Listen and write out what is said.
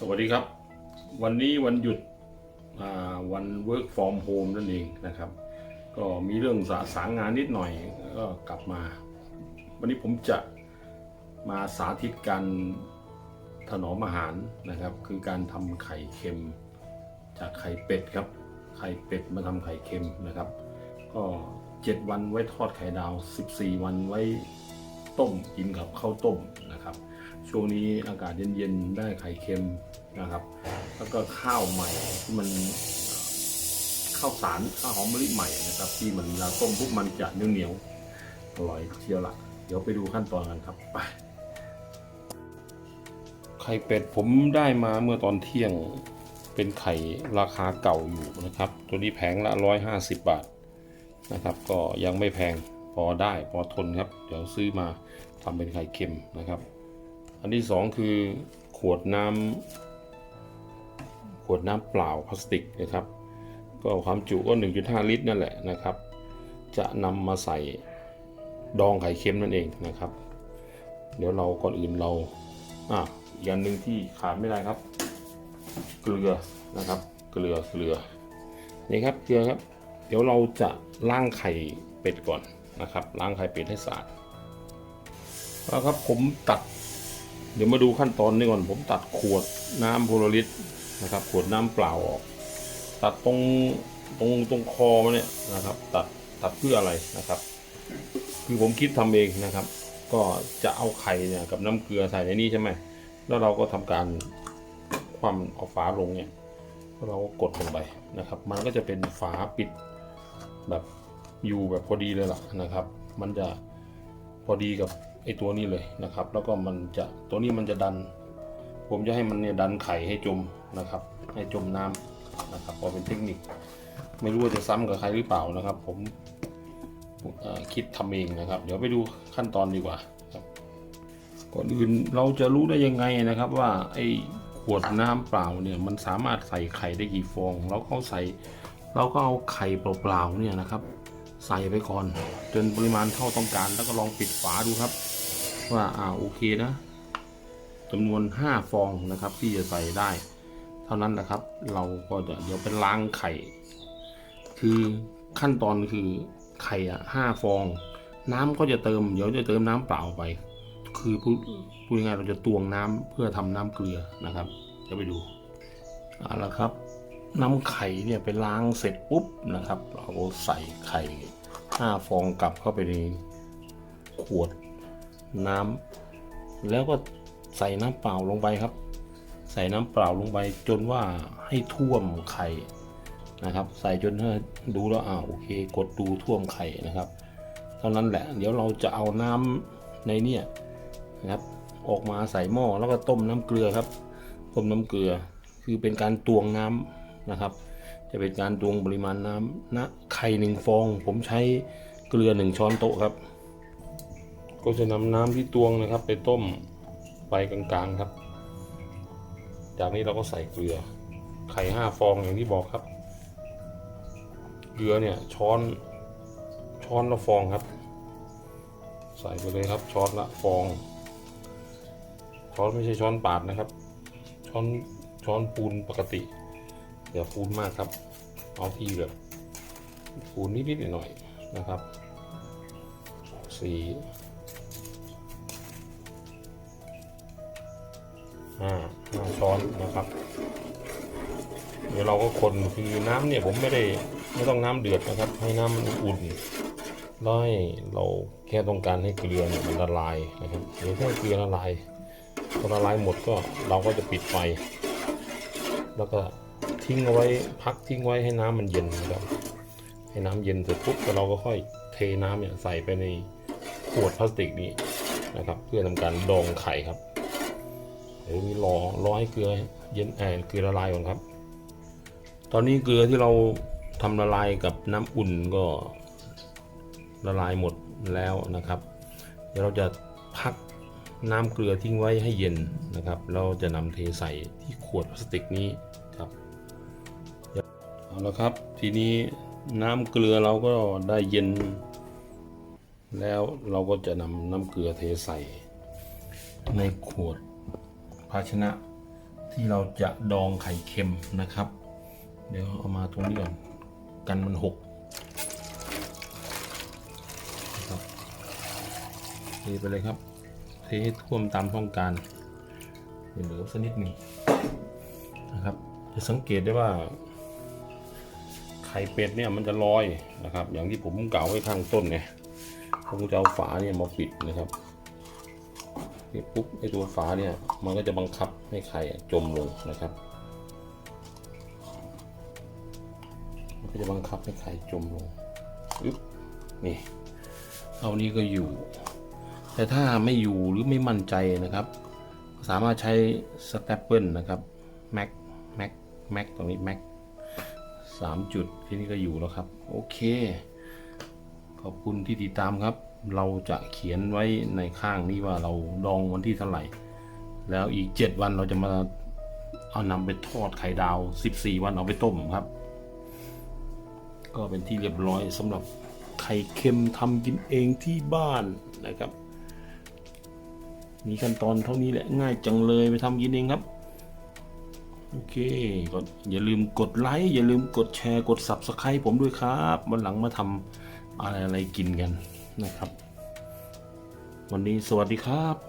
สวัสดีครับ วันนี้วันหยุดวัน work from home นั่นเองนะครับ ก็มีเรื่องสาสางงานนิดหน่อยก็กลับมา วันนี้ผมจะมาสาธิตการถนอมอาหารนะครับ คือการทำไข่เค็ม จากไข่เป็ดครับ ไข่เป็ดมาทำไข่เค็มนะครับ ก็ 7 วันไว้ทอดไข่ดาว 14 วันไว้ต้มกินกับข้าวต้มนะครับ ช่วงนี้อากาศเย็นๆ ได้ไข่เค็มนะครับ แล้วก็ข้าวใหม่ที่มันข้าวสารข้าวหอมมะลิใหม่นะครับ ที่มันเวลาต้มปุ๊บมันจะเหนียวๆอร่อยเชียวละเดี๋ยวไปดูขั้นตอนกันครับไปไข่เป็ดผมได้มาเมื่อตอนเที่ยงเป็นไข่ราคาเก่าอยู่นะครับ ตัวนี้แพงละ 150 บาทนะครับ ก็ยังไม่แพงพอได้พอทนครับ เดี๋ยวซื้อมาทำเป็นไข่เค็มนะครับ อันที่สองคือขวดน้ำขวดน้ำเปล่าพลาสติกนะครับ ก็ความจุก็ 1.5 ลิตรนั่นแหละนะครับ จะนำมาใส่ดองไข่เค็มนั่นเองนะครับ เดี๋ยวเราก่อนอื่นเราอะอีกอันหนึ่งที่ขาดไม่ได้ครับ เกลือนะครับ เกลือเกลือนี่ครับเกลือครับ เดี๋ยวเราจะล้างไข่เป็ดก่อนนะครับล้างไข่เป็ดให้สะอาดแล้วครับผมตัด เดี๋ยวมาดูขั้นตอนนี้ก่อน ผมตัดขวดน้ำโพลาริสนะครับ ขวดน้ำเปล่าออก ตัดตรงตรงตรงคอมันเนี่ยนะครับ ตัดตัดเพื่ออะไรนะครับ คือผมคิดทำเองนะครับ ก็จะเอาไข่เนี่ยกับน้ำเกลือใส่ในนี้ใช่ไหมแล้วเราก็ทำการความเอาฝาลงเนี่ยแล้วเราก็กดลงไปนะครับ มันก็จะเป็นฝาปิดแบบอยู่แบบพอดีเลยล่ะนะครับ มันจะพอดีกับ ไอตัวนี้เลยนะครับ แล้วก็มันจะตัวนี้มันจะดัน ผมจะให้มันเนี่ยดันไข่ให้จมนะครับ ให้จมน้ำนะครับพอเป็นเทคนิค ไม่รู้ว่าจะซ้ำกับใครหรือเปล่านะครับ ผมคิดทำเองนะครับ เดี๋ยวไปดูขั้นตอนดีกว่าครับก่อนอื่นเราจะรู้ได้ยังไงนะครับว่าไอขวดน้ำเปล่าเนี่ยมันสามารถใส่ไข่ได้กี่ฟองเราก็เอาใส่เราก็เอาไข่เปล่าๆเนี่ยนะครับ ใส่ไปก่อน จนปริมาณเท่าต้องการ แล้วก็ลองปิดฝาดูครับ ว่าอ่าโอเคนะจำนวน 5 ฟองนะครับ ที่จะใส่ได้ เท่านั้นแหละครับ เราก็จะเดี๋ยวเป็นล้างไข่ คือขั้นตอนคือไข่อะห้าฟอง น้ำก็จะเติมเดี๋ยวจะเติมน้ำเปล่าไป คือพูดพูดง่ายเราจะตวงน้ำเพื่อทำน้ำเกลือนะครับจะไปดูเอาละครับ นำไข่เนี่ยไปล้างเสร็จปุ๊บนะครับเราใส่ไข่ห้าฟองกลับเข้าไปในขวดน้ำแล้วก็ใส่น้ำเปล่าลงไปครับ ใส่น้ำเปล่าลงไปจนว่าให้ท่วมไข่นะครับ ใส่จนให้ดูแล้วอ่าโอเค กดดูท่วมไข่นะครับ เท่านั้นแหละ เดี๋ยวเราจะเอาน้ำในเนี่ยนะครับ ออกมาใส่หม้อแล้วก็ต้มน้ำเกลือครับ ต้มน้ำเกลือคือเป็นการตวงน้ำ นะครับ จะเป็นการตวงปริมาณน้ำนะไข่หนึ่งฟอง ผมใช้เกลือหนึ่งช้อนโต๊ะครับ ก็จะนำน้ำที่ตวงนะครับ ไปต้มไฟกลางๆครับ จากนี้เราก็ใส่เกลือ ไข่ห้าฟองอย่างที่บอกครับ เกลือเนี่ยช้อนช้อนละฟองครับ ใส่ไปเลยครับช้อนละฟอง ช้อนไม่ใช่ช้อนปาดนะครับ ช้อนช้อนปูนปกติ อย่าปูนมากครับ เอาที่แบบปูนนิดๆหน่อยๆนะครับสี่ห้าห้าช้อนนะครับ เดี๋ยวเราก็คนคือน้ำเนี่ยผมไม่ได้ไม่ต้องน้ำเดือดนะครับ ให้น้ำมันอุ่นแล้วให้เราแค่ต้องการให้เกลือเนี่ยมันละลายนะครับเดี๋ยวให้เกลือละลายพอละลายหมดก็เราก็จะปิดไฟ แล้วก็ ทิ้งเอาไว้พักทิ้งไว้ให้น้ำมันเย็นนะครับ ให้น้ำเย็นเสร็จปุ๊บเราก็ค่อยเทน้ำเนี่ยใส่ไปในขวดพลาสติกนี้นะครับ เพื่อทำการดองไข่ครับเดี๋ยวนี้รอรอให้เกลือเย็นแอนเกลือละลายก่อนครับ ตอนนี้เกลือที่เราทำละลายกับน้ำอุ่นก็ละลายหมดแล้วนะครับ เดี๋ยวเราจะพักน้ำเกลือทิ้งไว้ให้เย็นนะครับ เราจะนำเทใส่ที่ขวดพลาสติกนี้ เอาละครับ ทีนี้น้ำเกลือเราก็ได้เย็น แล้วเราก็จะนำน้ำเกลือเทใส่ ในขวดภาชนะที่เราจะดองไข่เค็มนะครับ เดี๋ยวเอามาตรงนี้ก่อนกันมันหกนะครับเทไปเลยครับเทให้ท่วมตามท้องการเหลือสักนิดหนึ่งนะครับ จะสังเกตได้ว่า ไข่เป็ดเนี่ยมันจะลอยนะครับ อย่างที่ผมกล่าวไว้ข้างต้นไงผมจะเอาฝาเนี่ยมาปิดนะครับนี่ปุ๊บไอตัวฝาเนี่ยมันก็จะบังคับให้ไข่จมลงนะครับมันก็จะบังคับให้ไข่จมลงอึ๊บนี่เอานี้ก็อยู่ แต่ถ้าไม่อยู่หรือไม่มั่นใจนะครับ สามารถใช้สเตปเปิลนะครับแม็กแม็กแม็กตรงนี้แม็ก สามจุดที่นี่ก็อยู่แล้วครับ โอเค ขอบคุณที่ติดตามครับ เราจะเขียนไว้ในข้างนี้ว่าเราดองวันที่เท่าไหร่ แล้วอีก 7 วันเราจะมาเอานำไปทอดไข่ดาว 14 วันเอาไปต้มครับ ก็เป็นที่เรียบร้อยสำหรับไข่เค็มทำกินเองที่บ้านนะครับ มีขั้นตอนเท่านี้แหละง่ายจังเลยไปทำกินเองครับ โอเคก็อย่าลืมกดไลค์อย่าลืมกดแชร์กด Subscribe ผมด้วยครับวันหลังมาทำอะไรอะไรกินกันนะครับ วันนี้สวัสดีครับ